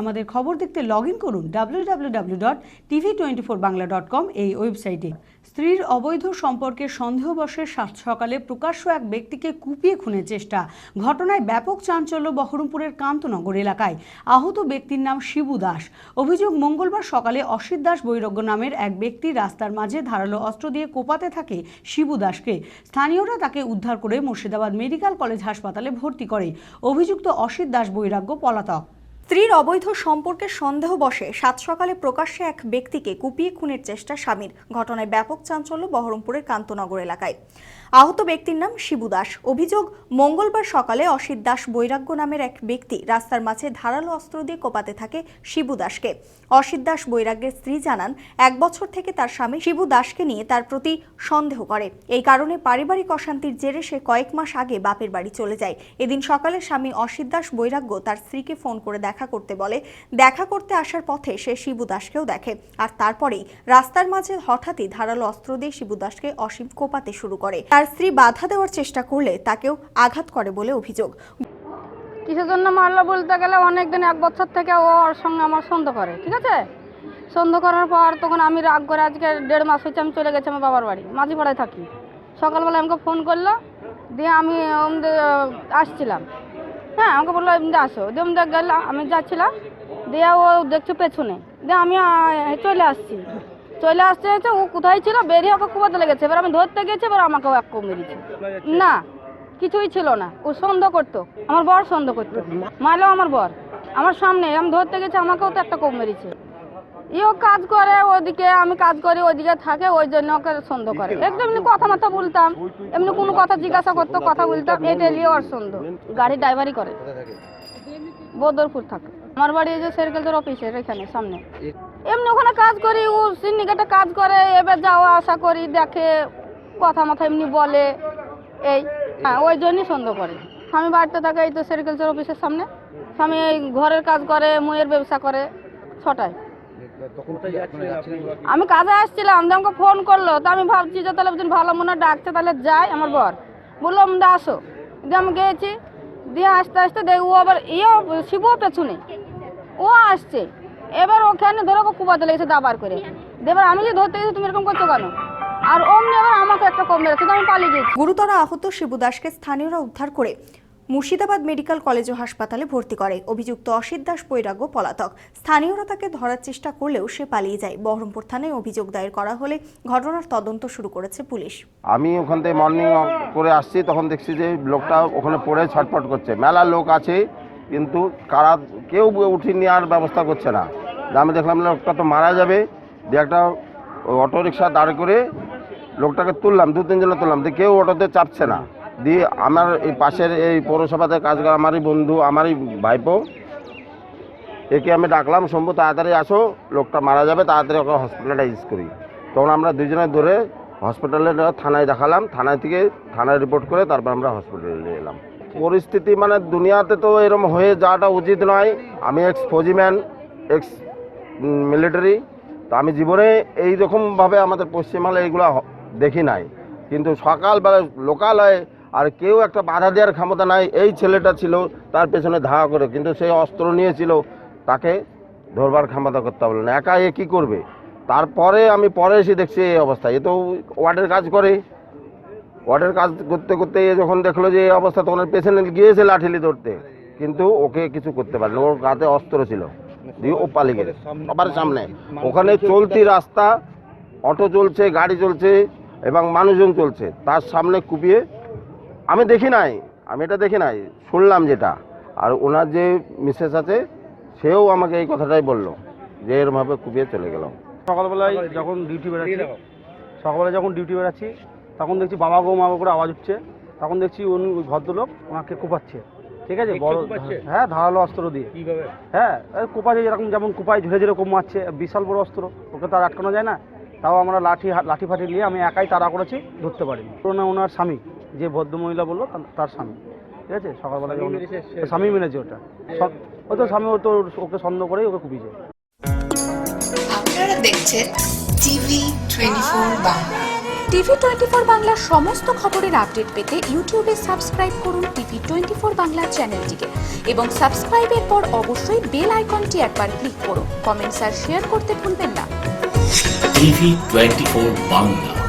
আমাদের খবর দেখতে লগ ইন করুন W W dot TV twenty four Bangla dot com এই ওয়েবসাইটে স্ত্রীর অবৈধ সম্পর্কে সন্দেহবশে সাত সকালে প্রকাশ্য এক ব্যক্তিকে কুপিয়ে খুনের চেষ্টা। ঘটনায় ব্যাপক চাঞ্চল্য বহরমপুরের কান্তনগর এলাকায়। আহত ব্যক্তির নাম শিবু দাস। অভিযোগ মঙ্গলবার সকালে অসিত দাস বৈরাগ্য নামের এক ব্যক্তি রাস্তার মাঝে ধারালো অস্ত্র দিয়ে কোপাতে থাকে শিবু দাসকে। স্থানীয়রা তাকে উদ্ধার করে মুর্শিদাবাদ মেডিকেল কলেজ হাসপাতালে ভর্তি করে। অভিযুক্ত অসিত দাস বৈরাগ্য পলাতক। স্ত্রীর অবৈধ সম্পর্কে সন্দেহ বসে সাত সকালে প্রকাশ্যে এক ব্যক্তিকে কুপিয়ে খুনের চেষ্টা স্বামীর। ঘটনায় ব্যাপক চাঞ্চল্য বহরমপুরের কান্তনগর এলাকায়। আহত ব্যক্তির নাম শিবু দাস। অভিযোগ, মঙ্গলবার সকালে অসিত দাস বৈরাগ্য নামের এক ব্যক্তি রাস্তার মাঝে ধারালো অস্ত্র দিয়ে কোপাতে থাকে শিবু দাসকে। অসিত দাস বৈরাগ্যের স্ত্রী জানান, এক বছর থেকে তার স্বামী শিবু দাসকে নিয়ে তার প্রতি সন্দেহ করে। এই কারণে পারিবারিক অশান্তির জেরে সে কয়েক মাস আগে বাপের বাড়ি চলে যায়। এদিন সকালে স্বামী অসিত দাস বৈরাগ্য তার স্ত্রীকে ফোন করে দেখা করতে বলে, দেখা করতে আসার পথে সে শিবু দাসকেও দেখে। আর তারপরেই রাস্তার মাঝে হঠাৎই ধারালো অস্ত্র দিয়ে শিবু দাসকে অসীম কোপাতে শুরু করে। তার স্ত্রী বাধা দেওয়ার চেষ্টা করলে তাকেও আঘাত করে বলে অভিযোগ। কিসের জন্য মারলো বলতে গেলে অনেক দিন এক বছর থেকে ও ওর সঙ্গে আমার সন্দেহ করে, ঠিক আছে? সন্দেহ করার পর তখন আমি রাগ করে আজকে দেড় মাস হচ্ছে আমি চলে গেছি আমার বাবার বাড়ি, মাঝিপাড়ায় থাকি। সকালবেলা আমাকে ফোন করল, দিয়ে আমি আসছিলাম। হ্যাঁ আমাকে বলল এমনি আসো। দিয়ে ওমদে গেলাম আমি যাচ্ছিলাম, দিয়ে ও দেখছে পেছনে। দিয়ে আমি চলে আসছি। চলে আসতে হচ্ছে ও কোথায় ছিল? বেরিয়ে ওকে কুবাতে লেগেছে। এবার আমি ধরতে গেছি, এবার আমাকেও এক কম মেরেছে। না, কিছুই ছিল না। ও সন্দেহ করতো। আমার বর সন্দেহ করতো। মারলো আমার বর। আমার সামনে, আমি ধরতে গেছি, আমাকেও তো একটা কোপ মেরেছে। ইও কাজ করে ওদিকে, আমি কাজ করি ওইদিকে থাকে, ওই জন্য ওকে সন্দেহ করে। একটু এমনি কথা মাথা বলতাম। এমনি কোনো কথা জিজ্ঞাসা করতো, কথা বলতাম, এটা নিয়ে ওর সন্দেহ। গাড়ি ড্রাইভারই করে। বদরপুর থাকে। আমার বাড়ি এই যে সার্কেলদের অফিসের এখানে সামনে। এমনি ওখানে কাজ করি ও সিন্ডিকেটে কাজ করে এবার যাওয়া আসা করি দেখে কথা মাথা এমনি বলে এই। হ্যাঁ ওই জন্যই সন্দেহ করে। আমি বাড়িতে থাকে এই তো সেরিকালচার অফিসের সামনে। স্বামী এই ঘরের কাজ করে মইয়ের ব্যবসা করে ছটায়। আমি কাজে আসছিলাম আমাকে ফোন করল তো আমি ভাবছি যে তাহলে ভালো মনে ডাকছে তাহলে যাই আমার বর। বলল আমরা আসো। দিয়ে আমি গিয়েছি দিয়ে আস্তে আস্তে দেখ, ও আবার ইয়েও শিবও পেছনে। ও আসছে। এবার ওখানে ধরো কুবাতে লেগেছে দাবার করে? এবার আমি যে ধরতে গেছি, তুমি এরকম করছ কেন? আর অমনি আবার আমাকে একটা কম মেরেছে আমি পালিয়ে গেছি। গুরুতর আহত শিবু দাসকে স্থানীয়রা উদ্ধার করে মুর্শিদাবাদ মেডিকেল কলেজ ও হাসপাতালে ভর্তি করে। অভিযুক্ত অসিত দাস বৈরাগ্য পলাতক। স্থানীয়রা তাকে ধরার চেষ্টা করলেও সে পালিয়ে যায়। বহরমপুর থানায় অভিযোগ দায়ের করা হলে ঘটনার তদন্ত শুরু করেছে পুলিশ। আমি ওখান থেকে মর্নিং করে আসছি, তখন দেখছি যে লোকটা ওখানে পড়ে ছটফট করছে। মেলা লোক আছে, কিন্তু কারা কেউ উঠিয়ে নেওয়ার ব্যবস্থা করছে না। আমি দেখলাম লোকটা তো মারা যাবে। দিয়ে একটা অটো রিক্সা দাঁড় করে লোকটাকে তুললাম দু তিনজনে তুললাম। দিয়ে কেউ অটোতে চাপছে না। দিয়ে আমার এই পাশের এই পৌরসভাতে কাজ করা আমারই বন্ধু, আমারই ভাইপো। একে আমি ডাকলাম, শম্ভু, তাড়াতাড়ি আসো, লোকটা মারা যাবে, তাড়াতাড়ি ওকে হসপিটালাইজ করি। তখন আমরা দুজনে ধরে হসপিটালে থানায় দেখালাম, থানায় থেকে থানায় রিপোর্ট করে তারপর আমরা হসপিটালে নিয়ে এলাম। পরিস্থিতি মানে দুনিয়াতে তো এরকম হয়ে যাওয়াটা উচিত নয়। আমি এক্স ফৌজিম্যান এক্স মিলিটারি তো আমি জীবনে এই রকমভাবে আমাদের পশ্চিমবাংলায় এইগুলো দেখি নাই। কিন্তু সকালবেলা লোকালয়ে আর কেউ একটা বাধা দেওয়ার ক্ষমতা নাই। এই ছেলেটা ছিল, তার পেছনে ধাওয়া করে, কিন্তু সেই অস্ত্র নিয়েছিল, তাকে ধরবার ক্ষমতা করতে পারল না। একা এ কী করবে? তারপরে আমি পরে এসে দেখছি এই অবস্থা। এ তো ওয়ার্ডের কাজ করে। ওয়ার্ডের কাজ করতে করতে এ যখন দেখল যে এই অবস্থা, তখন পেছনে গিয়েছে লাঠিলি ধরতে। কিন্তু ওকে কিছু করতে পারেনি। ওর হাতে অস্ত্র ছিল। দিয়ে ও পালিয়ে গেছে। সবার সামনে। ওখানে চলতি রাস্তা, অটো চলছে, গাড়ি চলছে এবং মানুষজন চলছে। তার সামনে কুপিয়ে আমি দেখি নাই আমি এটা দেখি নাই শুনলাম যেটা। আর ওনার যে মিসেস আছে সেও আমাকে এই কথাটাই বলল যে এরমভাবে কুপিয়ে চলে গেল। সকালবেলায় যখন ডিউটি বেড়াচ্ছি সকালবেলা যখন ডিউটি বেড়াচ্ছি তখন দেখছি বাবা গো মা গো করে আওয়াজ হচ্ছে তখন দেখছি উনি ভদ্রলোক ওনাকে কোপাচ্ছে। ঠিক আছে? বড় হ্যাঁ ধারালো অস্ত্র দিয়ে। হ্যাঁ কোপাচ্ছে যেরকম যেমন কোপায় ঝুলে ঝুলে কম মারছে বিশাল বড় অস্ত্র। ওকে তো আর আটকানো যায় না। তাও আমরা লাঠি লাঠি ফাঠি নিয়ে আমি একাই তাড়া করেছি ধরতে পারিনি। পুরোনো ওনার স্বামী। যে ভদ্রমহিলা বলল তার- স্বামী। ঠিক আছে? সকালবেলা যখন স্বামী মেনেছে ওটা। ও তো স্বামী ও তো ওকে সন্দেহ করেই ওকে কুপিয়েছে। আপনারা দেখছেন TV twenty four Bangla. TV twenty four বাংলার সমস্ত খবরের আপডেট পেতে ইউটিউবে সাবস্ক্রাইব করুন টিভি টোয়েন্টি ফোর বাংলার চ্যানেলটিকে এবং সাবস্ক্রাইবের পর অবশ্যই বেল আইকনটি একবার ক্লিক করুন। কমেন্টস আর শেয়ার করতে ভুলবেন না। TV twenty four Bangla.